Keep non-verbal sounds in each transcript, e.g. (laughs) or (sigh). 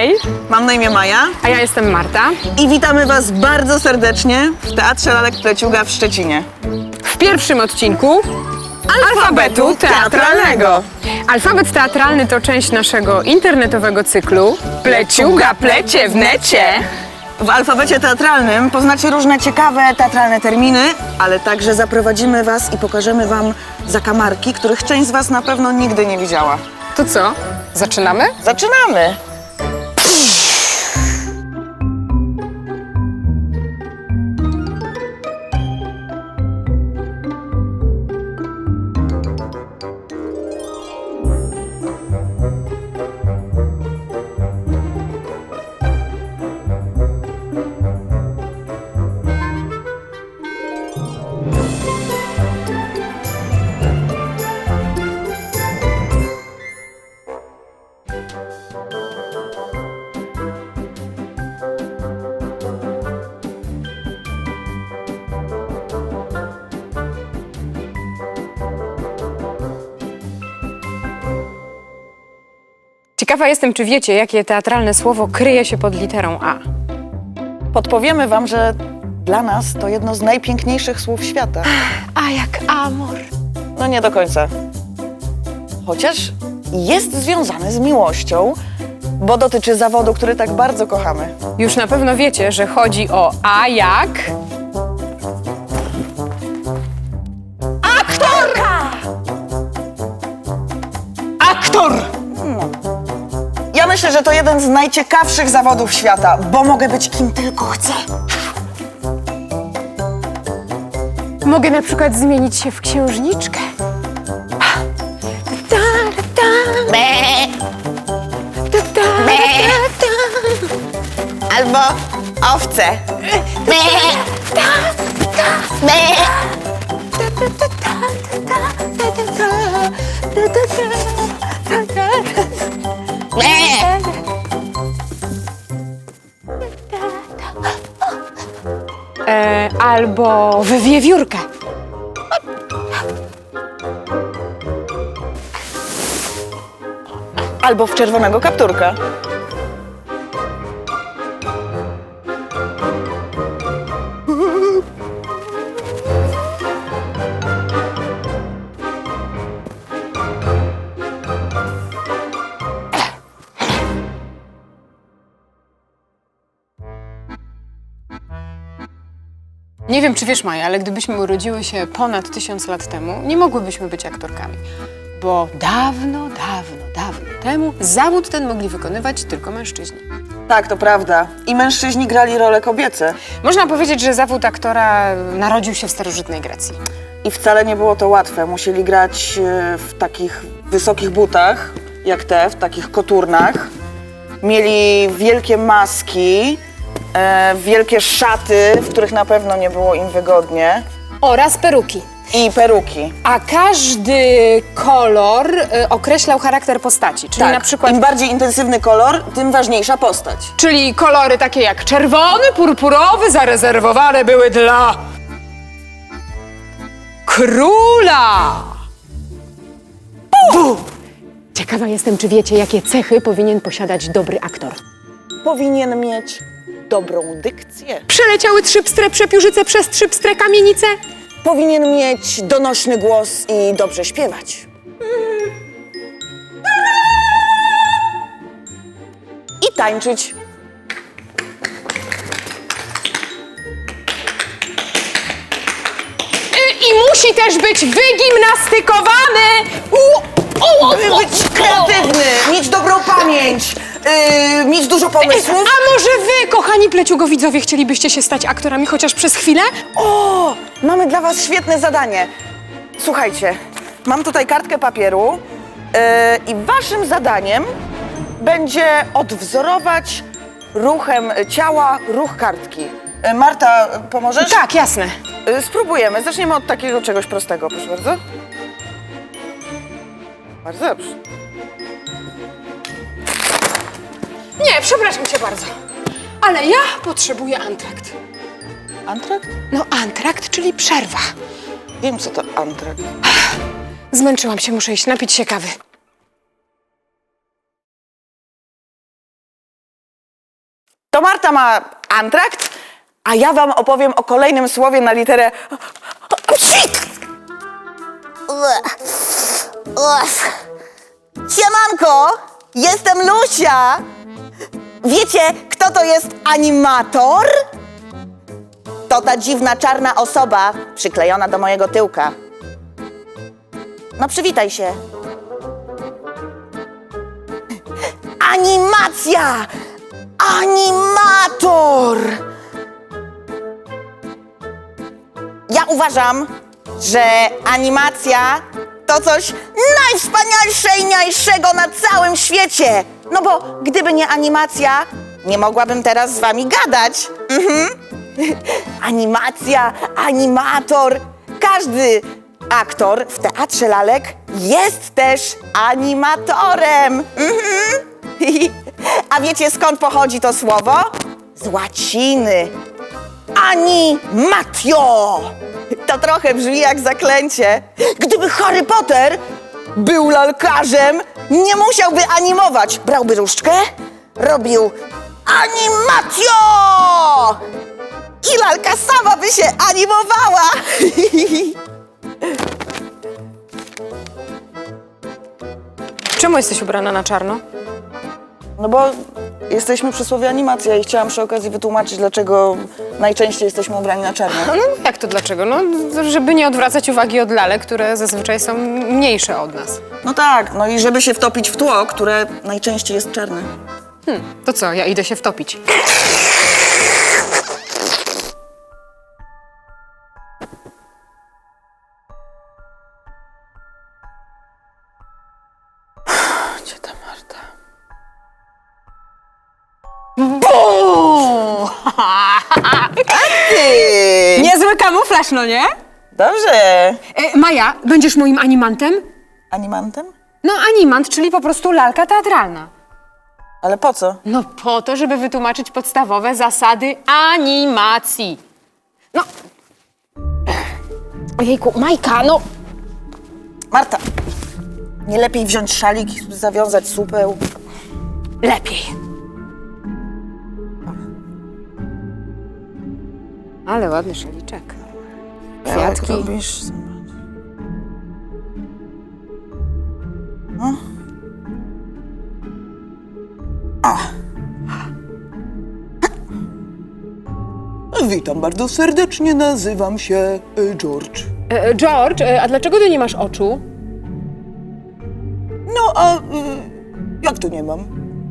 Hej, Mam na imię Maja a ja jestem Marta. i witamy Was bardzo serdecznie w Teatrze Lalek Pleciuga w Szczecinie. W pierwszym odcinku Alfabetu Teatralnego. Alfabet teatralny to część naszego internetowego cyklu Pleciuga plecie w necie. W alfabecie teatralnym poznacie różne ciekawe teatralne terminy, ale także zaprowadzimy Was i pokażemy Wam zakamarki, których część z Was na pewno nigdy nie widziała. To co, zaczynamy? Zaczynamy! Ciekawa jestem, czy wiecie, jakie teatralne słowo kryje się pod literą A. Podpowiemy Wam, że dla nas to jedno z najpiękniejszych słów świata. A jak amor. No nie do końca. Chociaż jest związane z miłością, bo dotyczy zawodu, który tak bardzo kochamy. Już na pewno wiecie, że chodzi o A jak... Aktor! Ja myślę, że to jeden z najciekawszych zawodów świata, bo mogę być kim tylko chcę. Mogę na przykład zmienić się w księżniczkę. Albo owce. E, albo w wiewiórkę. Albo w czerwonego kapturka. Nie wiem, czy wiesz, Maja, ale gdybyśmy urodziły się ponad tysiąc lat temu, nie mogłybyśmy być aktorkami. Bo dawno, dawno, dawno temu zawód ten mogli wykonywać tylko mężczyźni. Tak, to prawda. I mężczyźni grali role kobiece. Można powiedzieć, że zawód aktora narodził się w starożytnej Grecji. I wcale nie było to łatwe. Musieli grać e, w takich wysokich butach, jak te, w takich koturnach. Mieli wielkie maski, e, wielkie szaty, w których na pewno nie było im wygodnie. Oraz peruki. I peruki. A każdy kolor y, określał charakter postaci. Czyli Tak, na przykład. im bardziej intensywny kolor, tym ważniejsza postać. Czyli kolory takie jak czerwony, purpurowy zarezerwowane były dla króla. Bu! Ciekawa jestem, czy wiecie, jakie cechy powinien posiadać dobry aktor. Powinien mieć dobrą dykcję. Przeleciały trzy pstre przepiórzyce przez trzy pstre kamienice. Powinien mieć donośny głos i dobrze śpiewać. I tańczyć. Y, I musi też być wygimnastykowany. U, u, u, u, Być kreatywny, mieć dobrą pamięć, yy, mieć dużo pomysłów. A może wy, kochani pleciugowidzowie, chcielibyście się stać aktorami chociaż przez chwilę? O, mamy dla was świetne zadanie. Słuchajcie, mam tutaj kartkę papieru yy, i waszym zadaniem będzie odwzorować ruchem ciała ruch kartki. Yy, Marta, pomożesz? Tak, jasne. Y, Spróbujemy. Zaczniemy od takiego czegoś prostego, proszę bardzo. Bardzo dobrze. Nie, przepraszam cię bardzo. Ale ja potrzebuję antrakt. Antrakt? No, antrakt, czyli przerwa. Wiem, co to antrakt. Zmęczyłam się, muszę iść napić się kawy. to Marta ma antrakt, a ja wam opowiem o kolejnym słowie na literę psik. Siemanko, jestem Lusia. Wiecie, kto to jest animator? To ta dziwna czarna osoba przyklejona do mojego tyłka. No przywitaj się. Animacja! Animator! Ja uważam, że animacja to coś najwspanialszego na całym świecie. No bo gdyby nie animacja, nie mogłabym teraz z wami gadać. Mhm. (laughs) Animacja, animator. Każdy aktor w teatrze lalek jest też animatorem. Mhm. (laughs) A wiecie skąd pochodzi to słowo? Z łaciny. Animatio! To trochę brzmi jak zaklęcie. Gdyby Harry Potter był lalkarzem, nie musiałby animować. Brałby różdżkę, robił animatio! I lalka sama by się animowała. Czemu jesteś ubrana na czarno? No bo jesteśmy przy słowie animacja i chciałam przy okazji wytłumaczyć, dlaczego najczęściej jesteśmy ubrani na czarno. No jak to dlaczego? No, żeby nie odwracać uwagi od lalek, które zazwyczaj są mniejsze od nas. No tak, no i żeby się wtopić w tło, które najczęściej jest czarne. To co, ja idę się wtopić. Kamuflaż, no nie? Dobrze. E, Maja, będziesz moim animantem? Animantem? No animant, czyli po prostu lalka teatralna. Ale po co? No po to, żeby wytłumaczyć podstawowe zasady animacji. No. Ojejku, Majka, no. Marta, nie lepiej wziąć szalik i zawiązać supeł? Lepiej. Ale ładny szaliczek. Kwiatki. Jak robisz? Zobacz. No. A. Witam bardzo serdecznie, nazywam się y, George. E, George, e, a dlaczego ty nie masz oczu? No a y, jak to nie mam?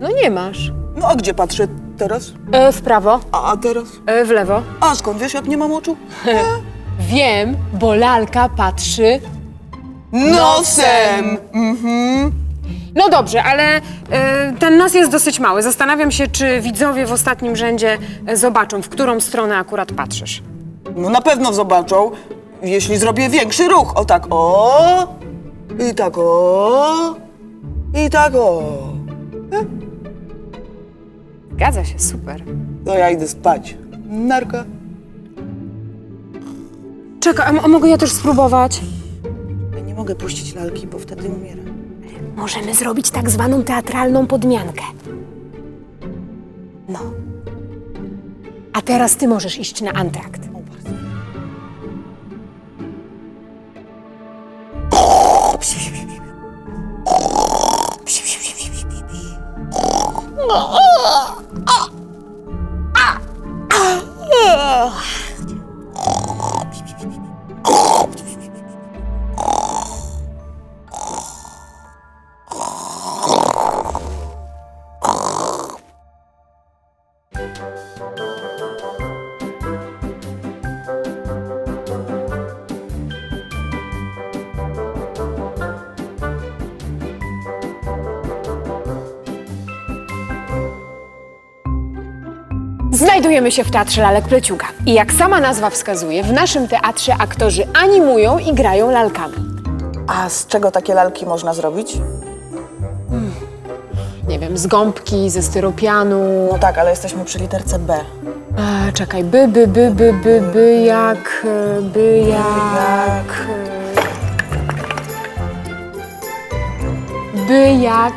No nie masz. No a gdzie patrzę teraz? E, w prawo, A, a teraz? e, w lewo. A skąd wiesz, jak nie mam oczu? (laughs) Wiem, bo lalka patrzy. Nosem! No dobrze, ale e, ten nos jest dosyć mały. Zastanawiam się, czy widzowie w ostatnim rzędzie e, zobaczą, w którą stronę akurat patrzysz. No na pewno zobaczą, jeśli zrobię większy ruch. O tak, o! I tak, o! I tak, o! Zgadza się, super. No ja idę spać. Narka. Czekaj, a, a mogę ja też spróbować? Ja nie mogę puścić lalki, bo wtedy umieram. Możemy zrobić tak zwaną teatralną podmiankę. No. A teraz ty możesz iść na antrakt. Znajdujemy się w Teatrze Lalek Pleciuga. I jak sama nazwa wskazuje, w naszym teatrze aktorzy animują i grają lalkami. A z czego takie lalki można zrobić? Nie wiem, z gąbki, ze styropianu. No tak, ale jesteśmy przy literce B. E, czekaj, by, by, by, by, by, by, jak, e, by, jak, e, by, jak,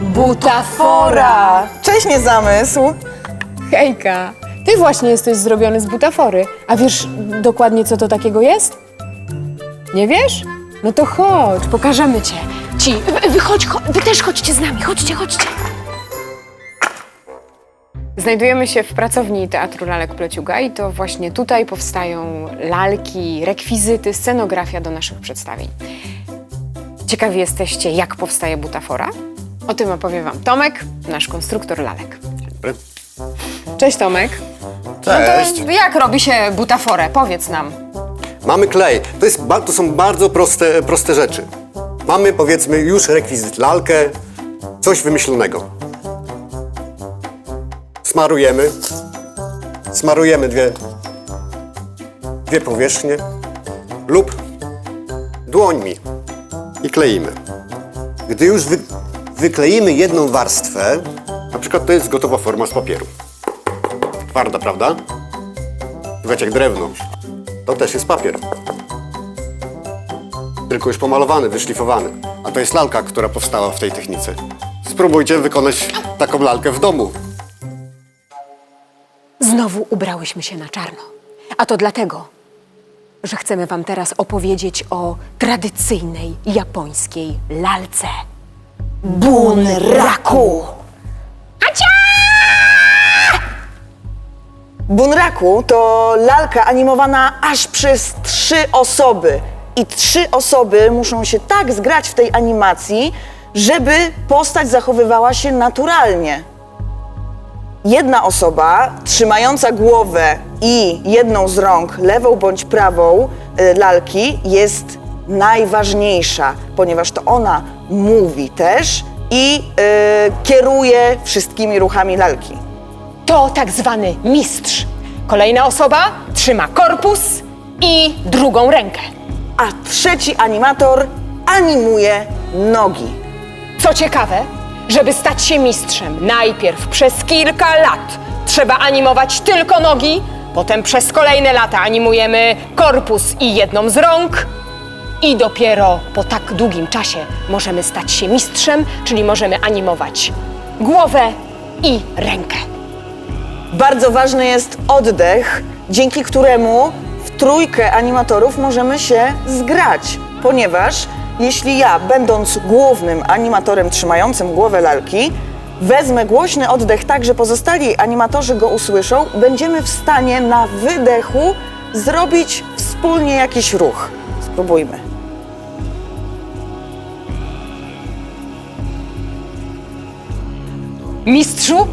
butafora. Cześć, niezamysł! Hejka, ty właśnie jesteś zrobiony z butafory. A wiesz dokładnie, co to takiego jest? Nie wiesz? No to chodź, pokażemy cię. Ci, wy, wy, chodź, wy też chodźcie z nami, chodźcie, chodźcie. Znajdujemy się w pracowni Teatru Lalek Pleciuga i to właśnie tutaj powstają lalki, rekwizyty, scenografia do naszych przedstawień. Ciekawi jesteście, jak powstaje butafora? O tym opowie Wam Tomek, nasz konstruktor lalek. Cześć Tomek. Cześć. No to jak robi się butaforę? Powiedz nam. Mamy klej. To, jest, ba- to są bardzo proste, proste rzeczy. Mamy powiedzmy już rekwizyt, lalkę, coś wymyślonego. Smarujemy. Smarujemy dwie, dwie powierzchnie lub dłońmi i kleimy. Gdy już wy, wykleimy jedną warstwę, na przykład to jest gotowa forma z papieru. Twarda, prawda? Słuchajcie, jak drewno. To też jest papier. Tylko już pomalowany, wyszlifowany. A to jest lalka, która powstała w tej technice. Spróbujcie wykonać taką lalkę w domu. Znowu ubrałyśmy się na czarno. A to dlatego, że chcemy Wam teraz opowiedzieć o tradycyjnej japońskiej lalce. Bunraku! Bunraku to lalka animowana aż przez trzy osoby. I trzy osoby muszą się tak zgrać w tej animacji, żeby postać zachowywała się naturalnie. Jedna osoba trzymająca głowę i jedną z rąk, lewą bądź prawą y, lalki, jest najważniejsza, ponieważ to ona mówi też i y, kieruje wszystkimi ruchami lalki. To tak zwany mistrz. Kolejna osoba trzyma korpus i drugą rękę. A trzeci animator animuje nogi. Co ciekawe, żeby stać się mistrzem, najpierw przez kilka lat trzeba animować tylko nogi, potem przez kolejne lata animujemy korpus i jedną z rąk. I dopiero po tak długim czasie możemy stać się mistrzem, czyli możemy animować głowę i rękę. Bardzo ważny jest oddech, dzięki któremu w trójkę animatorów możemy się zgrać, ponieważ jeśli ja, będąc głównym animatorem trzymającym głowę lalki, wezmę głośny oddech tak, że pozostali animatorzy go usłyszą, będziemy w stanie na wydechu zrobić wspólnie jakiś ruch. Spróbujmy. Mistrzu,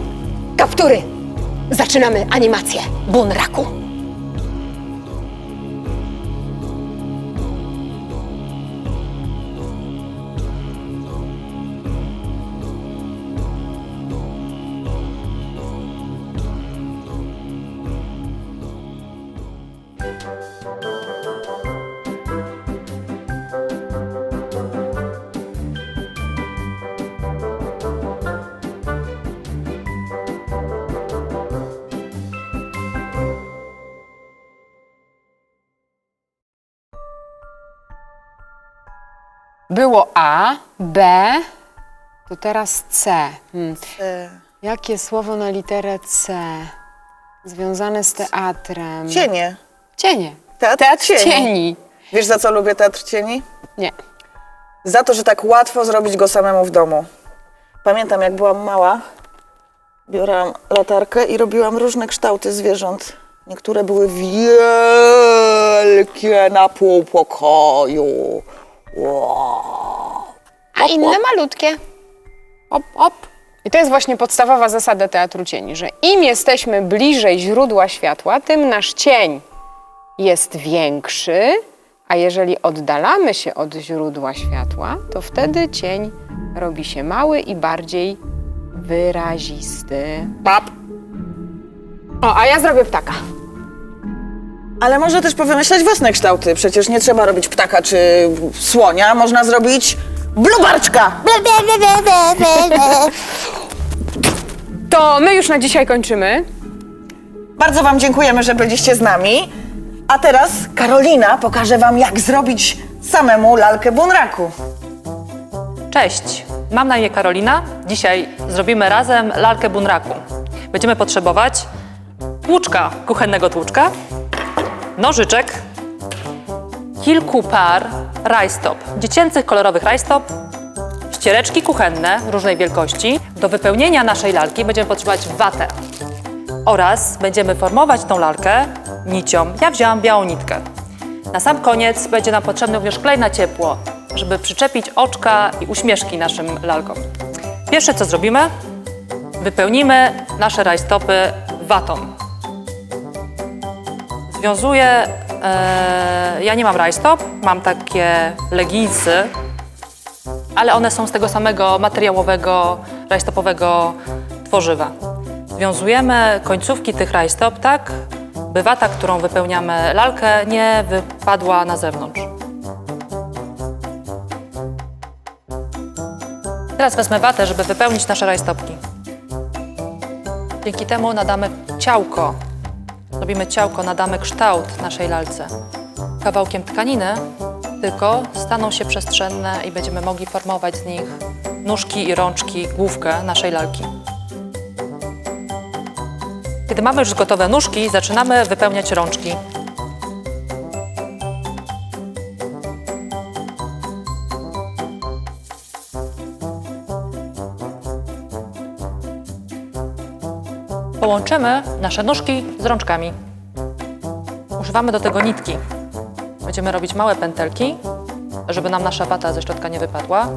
kaptury! Zaczynamy animację Bunraku. Było A, B, to teraz C. Hmm. Jakie słowo na literę C? Związane z teatrem. Cienie. Cienie. Teatr cieni. cieni. Wiesz za co lubię teatr cieni? Nie. Za to, że tak łatwo zrobić go samemu w domu. Pamiętam, jak byłam mała, biorałam latarkę i robiłam różne kształty zwierząt. Niektóre były wielkie na pół pokoju. A inne malutkie. Op, op. I to jest właśnie podstawowa zasada teatru cieni, że im jesteśmy bliżej źródła światła, tym nasz cień jest większy, a jeżeli oddalamy się od źródła światła, to wtedy cień robi się mały i bardziej wyrazisty. Pap. O, a ja zrobię ptaka. Ale można też powymyślać własne kształty. Przecież nie trzeba robić ptaka czy słonia. Można zrobić blubarczka. To my już na dzisiaj kończymy. Bardzo Wam dziękujemy, że byliście z nami. A teraz Karolina pokaże Wam, jak zrobić samemu lalkę bunraku. Cześć, mam na imię Karolina. Dzisiaj zrobimy razem lalkę bunraku. Będziemy potrzebować tłuczka, kuchennego tłuczka, nożyczek, kilku par rajstop, dziecięcych kolorowych rajstop, ściereczki kuchenne różnej wielkości. Do wypełnienia naszej lalki będziemy potrzebować watę oraz będziemy formować tą lalkę nicią. Ja wzięłam białą nitkę. Na sam koniec będzie nam potrzebne również klej na ciepło, żeby przyczepić oczka i uśmieszki naszym lalkom. Pierwsze co zrobimy, wypełnimy nasze rajstopy watą. Związuję, e, ja nie mam rajstop, mam takie leginsy, ale one są z tego samego materiałowego, rajstopowego tworzywa. Związujemy końcówki tych rajstop tak, by wata, którą wypełniamy lalkę, nie wypadła na zewnątrz. Teraz wezmę watę, żeby wypełnić nasze rajstopki. Dzięki temu nadamy ciałko. Robimy ciałko, nadamy kształt naszej lalce. Kawałkiem tkaniny, tylko staną się przestrzenne i będziemy mogli formować z nich nóżki i rączki, główkę naszej lalki. Kiedy mamy już gotowe nóżki, zaczynamy wypełniać rączki. Połączymy nasze nóżki z rączkami. Używamy do tego nitki. Będziemy robić małe pętelki, żeby nam nasza wata ze środka nie wypadła.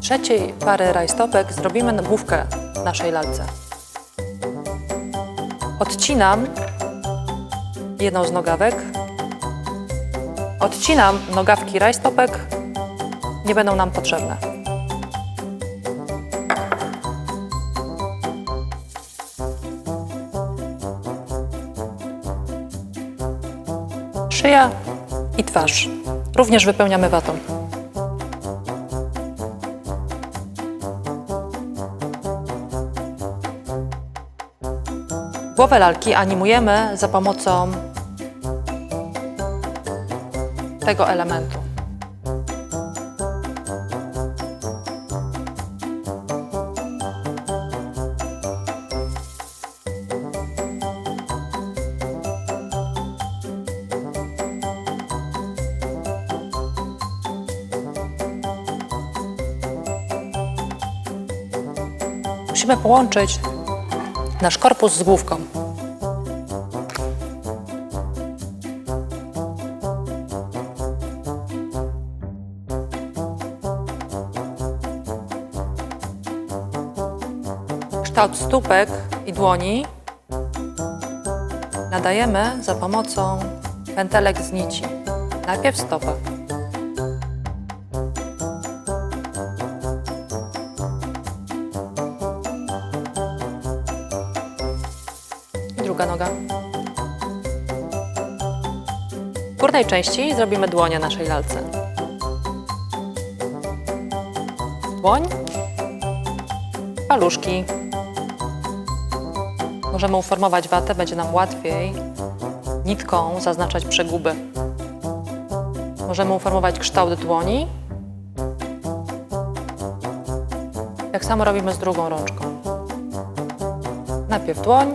trzeciej pary rajstopek zrobimy główkę naszej lalce. Odcinam jedną z nogawek. Odcinam nogawki rajstopek. Nie będą nam potrzebne. Szyja i twarz. Również wypełniamy watą. Głowę lalki animujemy za pomocą tego elementu. Musimy połączyć nasz korpus z główką. Kształt stópek i dłoni nadajemy za pomocą pętelek z nici. Najpierw stopa. Części zrobimy dłonie naszej lalce. Dłoń, paluszki. Możemy uformować watę, będzie nam łatwiej nitką zaznaczać przeguby. Możemy uformować kształt dłoni. Tak samo robimy z drugą rączką. Najpierw dłoń,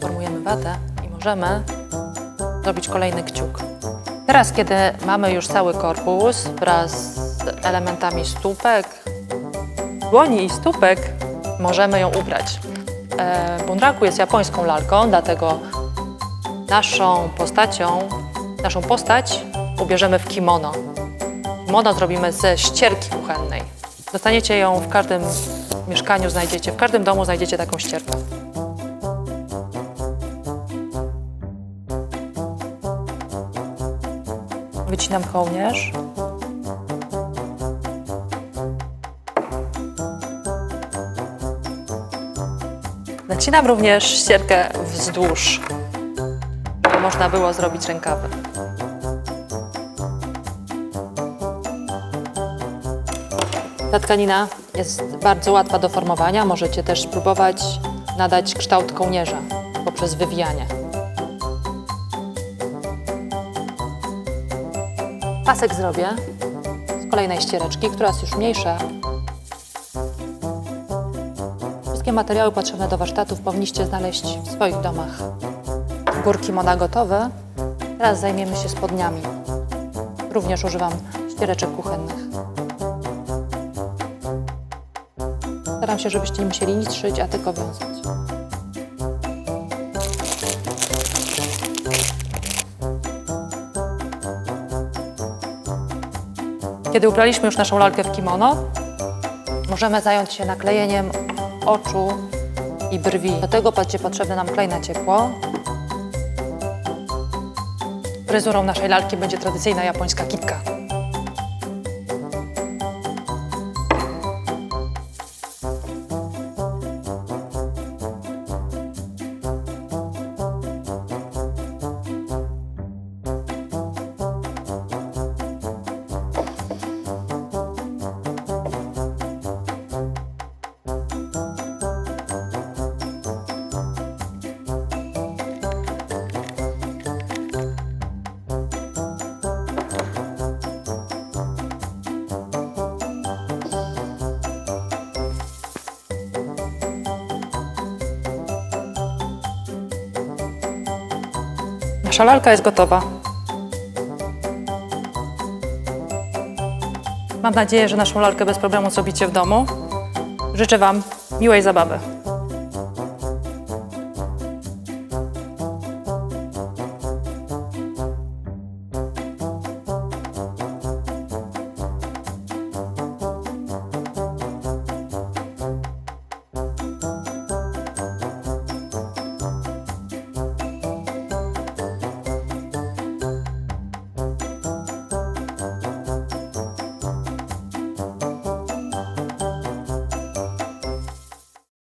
Formujemy watę i możemy zrobić kolejny kciuk. Teraz, kiedy mamy już cały korpus wraz z elementami stópek, dłoni i stópek, możemy ją ubrać. E, Bunraku jest japońską lalką, dlatego naszą postacią, naszą postać ubierzemy w kimono. Kimono zrobimy ze ścierki kuchennej. Dostaniecie ją w każdym mieszkaniu, znajdziecie, w każdym domu znajdziecie taką ścierkę. Wycinam kołnierz. Nacinam również ścierkę wzdłuż, można było zrobić rękawy. Ta tkanina Jest bardzo łatwa do formowania. Możecie też spróbować nadać kształt kołnierza poprzez wywijanie. Pasek zrobię z kolejnej ściereczki, która jest już mniejsza. Wszystkie materiały potrzebne do warsztatów powinniście znaleźć w swoich domach. Górki moda gotowe. Teraz zajmiemy się spodniami. Również używam ściereczek kuchennych. Staram się, żebyście nie musieli nic szyć, a tylko wiązać. Kiedy ubraliśmy już naszą lalkę w kimono, możemy zająć się naklejeniem oczu i brwi. Do tego będzie potrzebny nam klej na ciepło. Fryzurą naszej lalki będzie tradycyjna japońska kitka. Nasza lalka jest gotowa. Mam nadzieję, że naszą lalkę bez problemu zrobicie w domu. Życzę Wam miłej zabawy.